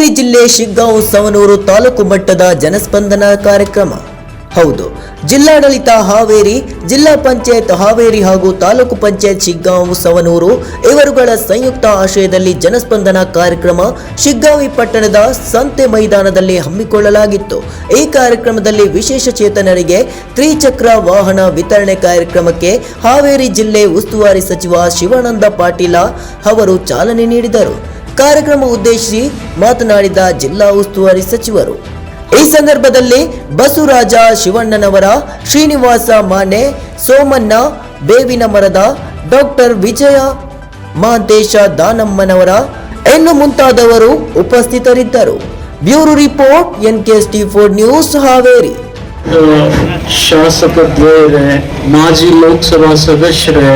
ಹಾವೇರಿ ಜಿಲ್ಲೆ ಶಿಗ್ಗಾಂವ್ ಸವನೂರು ತಾಲೂಕು ಮಟ್ಟದ ಜನಸ್ಪಂದನ ಕಾರ್ಯಕ್ರಮ. ಹೌದು, ಜಿಲ್ಲಾಡಳಿತ ಹಾವೇರಿ, ಜಿಲ್ಲಾ ಪಂಚಾಯತ್ ಹಾವೇರಿ ಹಾಗೂ ತಾಲೂಕು ಪಂಚಾಯತ್ ಶಿಗ್ಗಾಂವ್ ಸವನೂರು ಇವರುಗಳ ಸಂಯುಕ್ತ ಆಶಯದಲ್ಲಿ ಜನಸ್ಪಂದನ ಕಾರ್ಯಕ್ರಮ ಶಿಗ್ಗಾಂವಿ ಪಟ್ಟಣದ ಸಂತೆ ಮೈದಾನದಲ್ಲಿ ಹಮ್ಮಿಕೊಳ್ಳಲಾಗಿತ್ತು. ಈ ಕಾರ್ಯಕ್ರಮದಲ್ಲಿ ವಿಶೇಷ ಚೇತನರಿಗೆ ತ್ರಿಚಕ್ರ ವಾಹನ ವಿತರಣೆ ಕಾರ್ಯಕ್ರಮಕ್ಕೆ ಹಾವೇರಿ ಜಿಲ್ಲೆ ಉಸ್ತುವಾರಿ ಸಚಿವ ಶಿವಾನಂದ ಪಾಟೀಲ ಅವರು ಚಾಲನೆ ನೀಡಿದರು. ಕಾರ್ಯಕ್ರಮ ಉದ್ದೇಶಿಸಿ ಮಾತನಾಡಿದ ಜಿಲ್ಲಾ ಉಸ್ತುವಾರಿ ಸಚಿವರು. ಈ ಸಂದರ್ಭದಲ್ಲಿ ಬಸವರಾಜ ಶಿವಣ್ಣನವರ ಶ್ರೀನಿವಾಸ ಮಾನೆ, ಸೋಮಣ್ಣ, ಬೇವಿನ ಮರದ ಡಾಕ್ಟರ್ ವಿಜಯ ಮಹಾಂತೇಶ ದಾನಮ್ಮನವರ, ಇನ್ನು ಮುಂತಾದವರು ಉಪಸ್ಥಿತರಿದ್ದರು. Bureau report N K T four news Haveri. ಶಾಸಕ ದ್ವಯರೇ ಮಾಜಿ ಲೋಕಸಭಾ ಸದಸ್ಯರೇ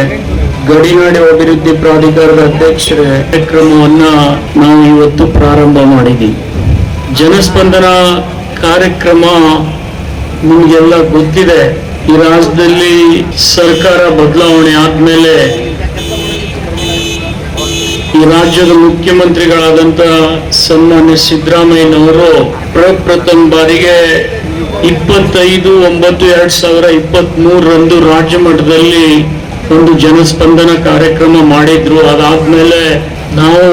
ಗಡಿನಾಡು ಅಭಿವೃದ್ಧಿ ಪ್ರಾಧಿಕಾರದ ಅಧ್ಯಕ್ಷರೇ ಕಾರ್ಯಕ್ರಮವನ್ನು ನಾವು ಇವತ್ತು ಪ್ರಾರಂಭ ಮಾಡಿದ್ವಿ. ಜನಸ್ಪಂದನ ಕಾರ್ಯಕ್ರಮ ನಿಮಗೆಲ್ಲ ಗೊತ್ತಿದೆ. ಈ ರಾಜ್ಯದಲ್ಲಿ ಸರ್ಕಾರ ಬದಲಾವಣೆ ಆದ್ಮೇಲೆ ಈ ರಾಜ್ಯದ ಮುಖ್ಯಮಂತ್ರಿಗಳಾದಂತ ಸನ್ಮಾನ್ಯ ಸಿದ್ದರಾಮಯ್ಯನವರು ಪ್ರಪ್ರಥಮ ಬಾರಿಗೆ ಇಪ್ಪತ್ತೈದು, ಒಂಬತ್ತು, ಎರಡ್ ಸಾವಿರ ಇಪ್ಪತ್ತ್ ಮೂರರಂದು ರಾಜ್ಯ ಮಟ್ಟದಲ್ಲಿ ಒಂದು ಜನಸ್ಪಂದನ ಕಾರ್ಯಕ್ರಮ ಮಾಡಿದ್ರು. ಅದಾದ್ಮೇಲೆ ನಾವು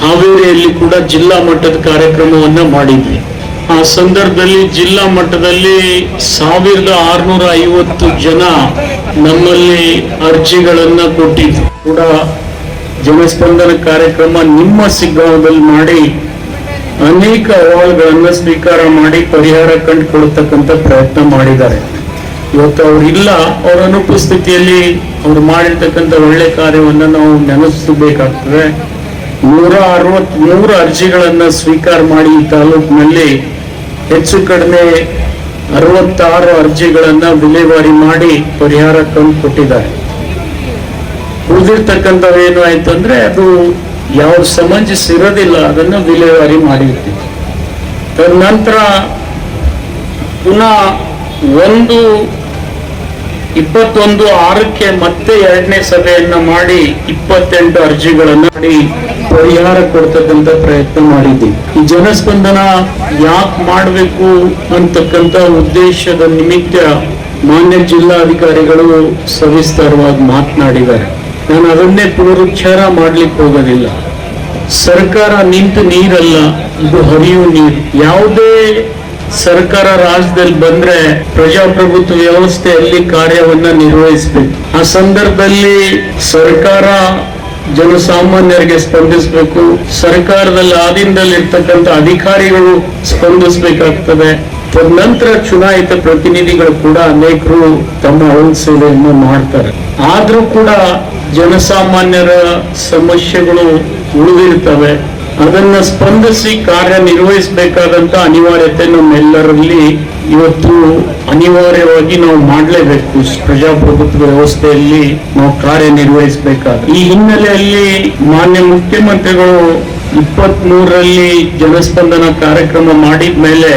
ಹಾವೇರಿಯಲ್ಲಿ ಕೂಡ ಜಿಲ್ಲಾ ಮಟ್ಟದ ಕಾರ್ಯಕ್ರಮವನ್ನ ಮಾಡಿದ್ವಿ. ಆ ಸಂದರ್ಭದಲ್ಲಿ ಜಿಲ್ಲಾ ಮಟ್ಟದಲ್ಲಿ ಸಾವಿರದ ಆರ್ನೂರ ಐವತ್ತು ಜನ ನಮ್ಮಲ್ಲಿ ಅರ್ಜಿಗಳನ್ನ ಕೊಟ್ಟಿದ್ರು. ಕೂಡ ಜನಸ್ಪಂದನ ಕಾರ್ಯಕ್ರಮ ನಿಮ್ಮ ಸಿಗ್ಗಾಂವದಲ್ಲಿ ಮಾಡಿ ಅನೇಕ ಅಹವಾಲುಗಳನ್ನ ಸ್ವೀಕಾರ ಮಾಡಿ ಪರಿಹಾರ ಕಂಡುಕೊಳ್ತಕ್ಕಂಥ ಪ್ರಯತ್ನ ಮಾಡಿದ್ದಾರೆ. ಇವತ್ತು ಅವ್ರು ಇಲ್ಲ, ಅವ್ರ ಅನುಪಸ್ಥಿತಿಯಲ್ಲಿ ಅವ್ರು ಮಾಡಿರ್ತಕ್ಕಂಥ ಒಳ್ಳೆ ಕಾರ್ಯವನ್ನ ನಾವು ನೆನಪಿಸಬೇಕಾಗ್ತದೆ ನೂರ ಅರವತ್ ಮೂರು ಅರ್ಜಿಗಳನ್ನ ಸ್ವೀಕಾರ ಮಾಡಿ ಈ ತಾಲೂಕಿನಲ್ಲಿ ಹೆಚ್ಚು ಕಡಿಮೆ ಅರವತ್ತಾರು ಅರ್ಜಿಗಳನ್ನ ವಿಲೇವಾರಿ ಮಾಡಿ ಪರಿಹಾರ ತಂದು ಕೊಟ್ಟಿದ್ದಾರೆ ಉಳಿದಿರ್ತಕ್ಕಂಥವು ಏನು ಆಯ್ತು ಅಂದ್ರೆ ಅದು ಯಾವ ಸಮಂಜಸ ಇರೋದಿಲ್ಲ ಅದನ್ನ ವಿಲೇವಾರಿ ಮಾಡಿರ್ತೀವಿ. ತದನಂತರ ಪುನಃ ಒಂದು ಇಪ್ಪತ್ತೊಂದು ಆರಕ್ಕೆ ಮತ್ತೆ ಎರಡನೇ ಸಭೆಯನ್ನ ಮಾಡಿ ಇಪ್ಪತ್ತೆಂಟು ಅರ್ಜಿಗಳನ್ನ ಮಾಡಿ ಪರಿಹಾರ ಕೊಡ್ತಕ್ಕಂತ ಪ್ರಯತ್ನ ಮಾಡಿದ್ದೀವಿ ಈ ಜನಸ್ಪಂದನ ಯಾಕೆ ಮಾಡಬೇಕು ಅಂತಕ್ಕಂತ ಉದ್ದೇಶದ ನಿಮಿತ್ತ ಮಾನ್ಯ ಜಿಲ್ಲಾಧಿಕಾರಿಗಳು ಸವಿಸ್ತಾರವಾಗಿ ಮಾತನಾಡಿದ್ದಾರೆ. ನಾನು ಅದನ್ನೇ ಪುನರುಚ್ಚಾರ ಮಾಡ್ಲಿಕ್ಕೆ ಹೋಗೋದಿಲ್ಲ. ಸರ್ಕಾರ ನಿಂತು ನೀರಲ್ಲ, ಇದು ಹರಿಯುವ ನೀರು. ಯಾವುದೇ ಸರ್ಕಾರ ರಾಜ್ಯದಲ್ಲಿ ಬಂದ್ರೆ ಪ್ರಜಾಪ್ರಭುತ್ವ ವ್ಯವಸ್ಥೆಯಲ್ಲಿ ಕಾರ್ಯವನ್ನ ನಿರ್ವಹಿಸಬೇಕು. ಆ ಸಂದರ್ಭದಲ್ಲಿ ಸರ್ಕಾರ ಜನಸಾಮಾನ್ಯರಿಗೆ ಸ್ಪಂದಿಸಬೇಕು. ಸರ್ಕಾರದಲ್ಲಿ ಆದಿಂದಲ್ಲಿ ಇರ್ತಕ್ಕಂಥ ಅಧಿಕಾರಿಗಳು ಸ್ಪಂದಿಸಬೇಕಾಗ್ತದೆ. ತದನಂತರ ಚುನಾಯಿತ ಪ್ರತಿನಿಧಿಗಳು ಕೂಡ ಅನೇಕರು ತಮ್ಮ ಹೋಲ್ ಸೇವೆಯನ್ನು ಮಾಡ್ತಾರೆ. ಆದ್ರೂ ಕೂಡ ಜನಸಾಮಾನ್ಯರ ಸಮಸ್ಯೆಗಳು ಉಳಿದಿರ್ತವೆ. ಅದನ್ನ ಸ್ಪಂದಿಸಿ ಕಾರ್ಯ ನಿರ್ವಹಿಸಬೇಕಾದಂತ ಅನಿವಾರ್ಯತೆ ನಮ್ಮೆಲ್ಲರಲ್ಲಿ ಇವತ್ತು ಅನಿವಾರ್ಯವಾಗಿ ನಾವು ಮಾಡಲೇಬೇಕು. ಪ್ರಜಾಪ್ರಭುತ್ವ ವ್ಯವಸ್ಥೆಯಲ್ಲಿ ನಾವು ಕಾರ್ಯನಿರ್ವಹಿಸಬೇಕಾದ ಈ ಹಿನ್ನೆಲೆಯಲ್ಲಿ ಮಾನ್ಯ ಮುಖ್ಯಮಂತ್ರಿಗಳು ಇಪ್ಪತ್ತ್ ಮೂರರಲ್ಲಿ ಜನಸ್ಪಂದನ ಕಾರ್ಯಕ್ರಮ ಮಾಡಿದ ಮೇಲೆ